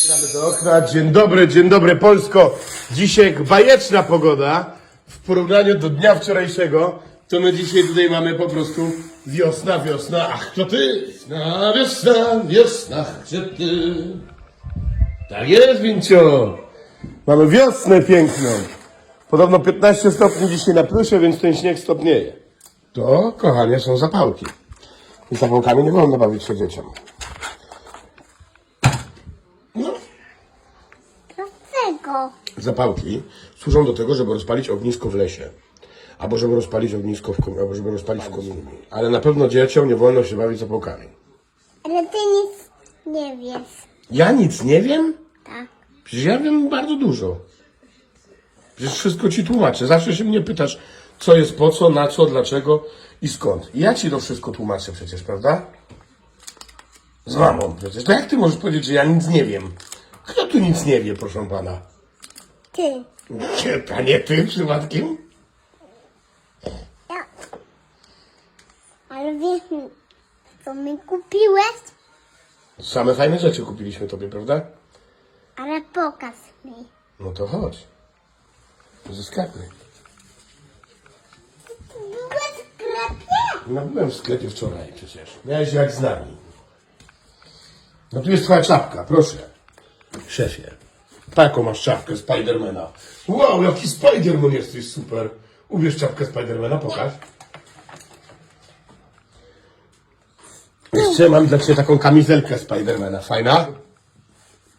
Otwieramy do okna. Dzień dobry, dzień dobry Polsko. Dzisiaj bajeczna pogoda. W porównaniu do dnia wczorajszego, to my dzisiaj tutaj mamy po prostu wiosna, wiosna. Ach, to ty! Wiosna, wiosna, wiosna, gdzie ty? Tak jest, Wincio. Mamy wiosnę piękną. Podobno 15 stopni dzisiaj na plusie, więc ten śnieg stopnieje. To, kochanie, są zapałki. I zapałkami nie wolno bawić się dzieciom. No, Dlaczego? Zapałki służą do tego, żeby rozpalić ognisko w lesie. Albo żeby rozpalić ognisko w kom- albo żeby rozpalić w kominie. Ale na pewno dzieciom nie wolno się bawić zapałkami. Ale ty nic nie wiesz. Ja nic nie wiem? Tak. Przecież ja wiem bardzo dużo. Przecież wszystko ci tłumaczę. Zawsze się mnie pytasz, co jest po co, na co, dlaczego i skąd. I ja ci to wszystko tłumaczę przecież, prawda? Z mamą przecież. To jak ty możesz powiedzieć, że ja nic nie wiem? Kto tu nic nie wie, proszę pana? Ty. Nie, a nie ty przypadkiem? Ja. Ale wiesz, co mi kupiłeś? Same fajne rzeczy kupiliśmy tobie, prawda? Ale pokaż mi. No to chodź. Zeskakuj. Byłeś w sklepie? No byłem w sklepie wczoraj przecież. Miałeś jak z nami. No tu jest twoja czapka, proszę. Szefie. Taką masz czapkę Spidermana. Wow, jaki Spiderman jesteś, super. Ubierz czapkę Spidermana, pokaż. Jeszcze mam dla ciebie taką kamizelkę Spidermana, fajna?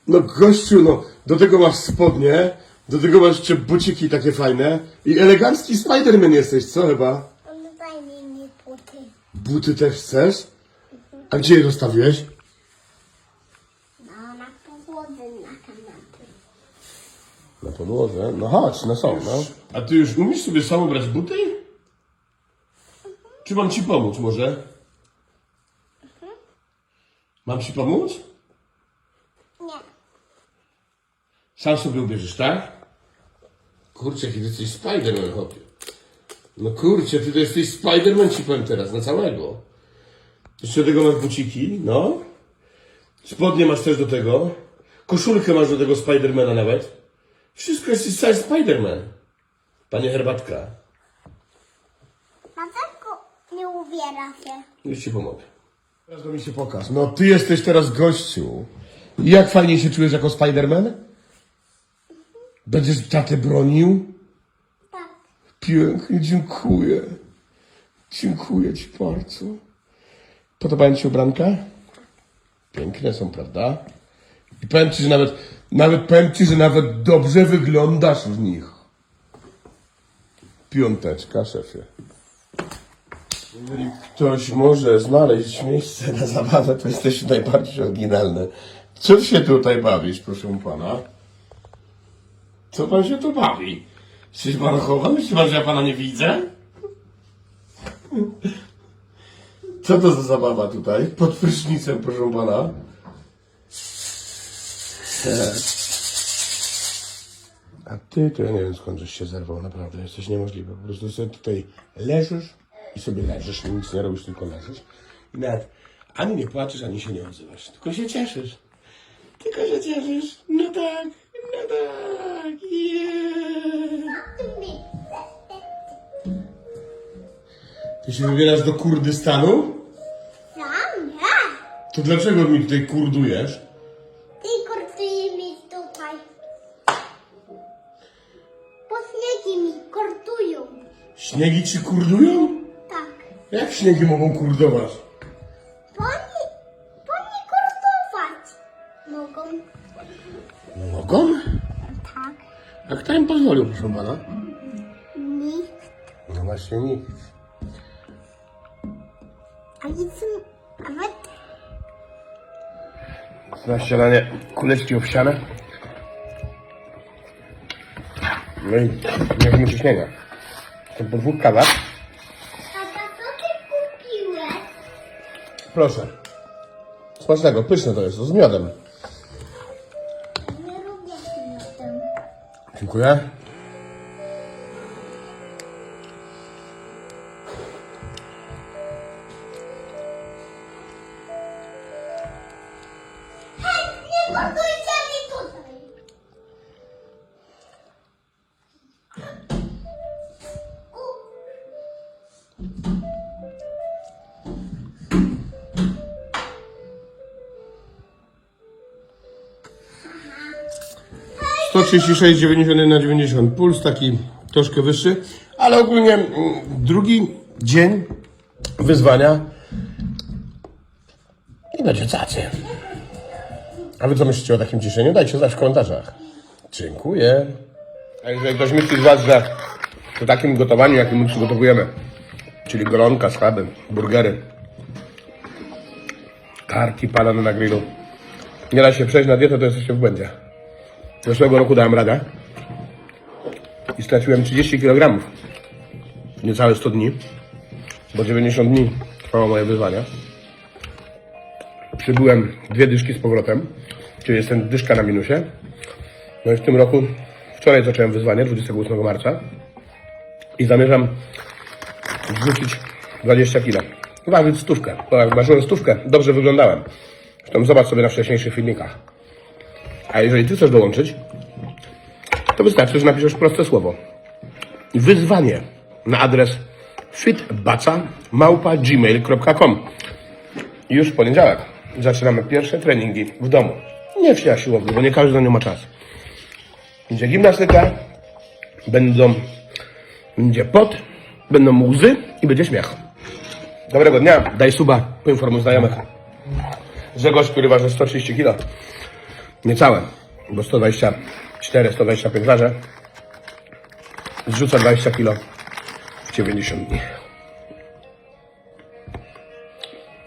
No gościu, no, do tego masz spodnie, do tego masz jeszcze buciki takie fajne i elegancki Spiderman jesteś, co chyba? On daj mi buty. Buty też chcesz? A gdzie je zostawiłeś? No, na podłodze na kanapie. Na podłodze. No chodź, no są, no. A ty już umiesz sobie sam ubrać buty? Czy mam ci pomóc może? Mam ci pomóc? Nie. Sam sobie ubierzesz, tak? Kurczę, jaki ty jesteś Spiderman, chłopie. No kurczę, ty to jesteś Spiderman, ci powiem teraz, na całego. Jeszcze do tego masz buciki, no. Spodnie masz też do tego. Koszulkę masz do tego Spidermana nawet. Wszystko jesteś cały Spiderman. Panie Herbatka, nie ubiera się? już ci pomogę. Teraz do mi się pokaż. No ty jesteś teraz gościu. Jak fajnie się czujesz jako Spiderman? Będziesz tatę bronił? Tak. Pięknie, dziękuję. Dziękuję Ci bardzo. Podobają Ci ubranka? Piękne są, prawda? I powiem Ci, że nawet, nawet powiem Ci, że nawet dobrze wyglądasz w nich. Piąteczka, szefie. Jeżeli ktoś może znaleźć miejsce na zabawę, to jesteś najbardziej oryginalny. Co się tutaj bawisz, proszę pana? Co pan się tu bawi? Czy pan chowa? Myśli pan, że ja pana nie widzę? Co to za zabawa tutaj? Pod prysznicem, proszę pana. E. A ty, to ja nie wiem skąd żeś się zerwał, naprawdę, jesteś niemożliwy. Po prostu sobie tutaj leżysz i sobie leżysz, nic nie robisz, tylko leżysz. I nawet ani nie płaczesz, ani się nie odzywasz, tylko się cieszysz. Tylko się cieszysz. No tak, no tak, yeah. Ty się wybierasz do Kurdystanu? Sam? Nie. To dlaczego mi tutaj kurdujesz? Śniegi ci kurdują? Tak. Jak śniegi mogą kurdować? Poni, poni kortować mogą. Mogą? Tak. A kto im pozwolił, proszę pana? Nikt. No właśnie nikt. A nic nawet Na śniadanie kuleczki owsiane. No i nie wiem ciśnienia. To po dwóch kawach. Tata, co ty kupiłeś? Proszę. Smacznego, pyszne to jest, to z miodem. Nie lubię z miodem. Dziękuję. Hej, nie mogę 136, 91 na 90. Puls taki troszkę wyższy, ale ogólnie mm, drugi dzień wyzwania i będzie cacy. A wy co myślicie o takim ciszeniu? Dajcie znać w komentarzach. Dziękuję. A jeżeli ktoś myśli z Was, że po takim gotowaniu, jakim my przygotowujemy, czyli golonka z burgery, karki palane na grillu, nie da się przejść na dietę, to jesteście w błędzie. Zeszłego roku dałem radę i straciłem 30 kg. Niecałe 100 dni, bo 90 dni trwało moje wyzwanie. Przybyłem dwie dyszki z powrotem, czyli jestem dyszka na minusie. No i w tym roku, wczoraj zacząłem wyzwanie, 28 marca i zamierzam zrzucić 20 kg. Ważyć stówkę, ważyłem stówkę, dobrze wyglądałem. Zobacz sobie na wcześniejszych filmikach. A jeżeli ty chcesz dołączyć, to wystarczy, że napiszesz proste słowo. Wyzwanie na adres fitbaca.gmail.com już w poniedziałek zaczynamy pierwsze treningi w domu. Nie w siłowni, bo nie każdy na nią ma czas. Będzie gimnastyka, będą, będzie pot, będą łzy i będzie śmiech. Dobrego dnia, daj suba, poinformuj znajomych. Grzegorz, który waży 130 kg. Niecałe, bo 124, 125 ważę. Zrzuca 20 kg w 90 dni.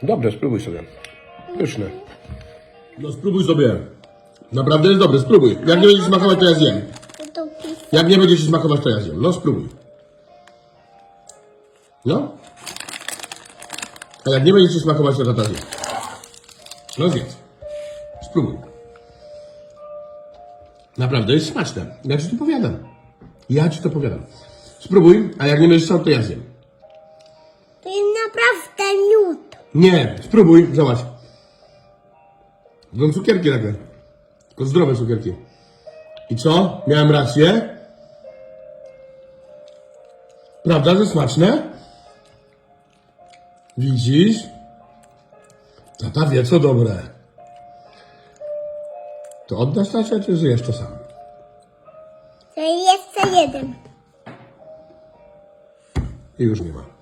Dobre, spróbuj sobie. Pyszne. No spróbuj sobie. Naprawdę jest dobre, spróbuj. Jak nie będzie ci smakować, to ja zjem. Jak nie będzie ci smakować, to ja zjem. No spróbuj. No. A jak nie będzie ci smakować, to tata zje. No zjedz. Spróbuj. Naprawdę jest smaczne. Ja ci to powiadam. Ja ci to powiadam. Spróbuj, a jak nie będziesz chciał, to ja zjem. To jest naprawdę miód. Nie, spróbuj, zobacz. Będą cukierki nagle. Tylko zdrowe cukierki. I co? Miałem rację? Prawda, że smaczne? Widzisz? Tata wie, co dobre. To oddasz tacie, czy zjesz to sam? To jest jeszcze jeden. I już nie ma.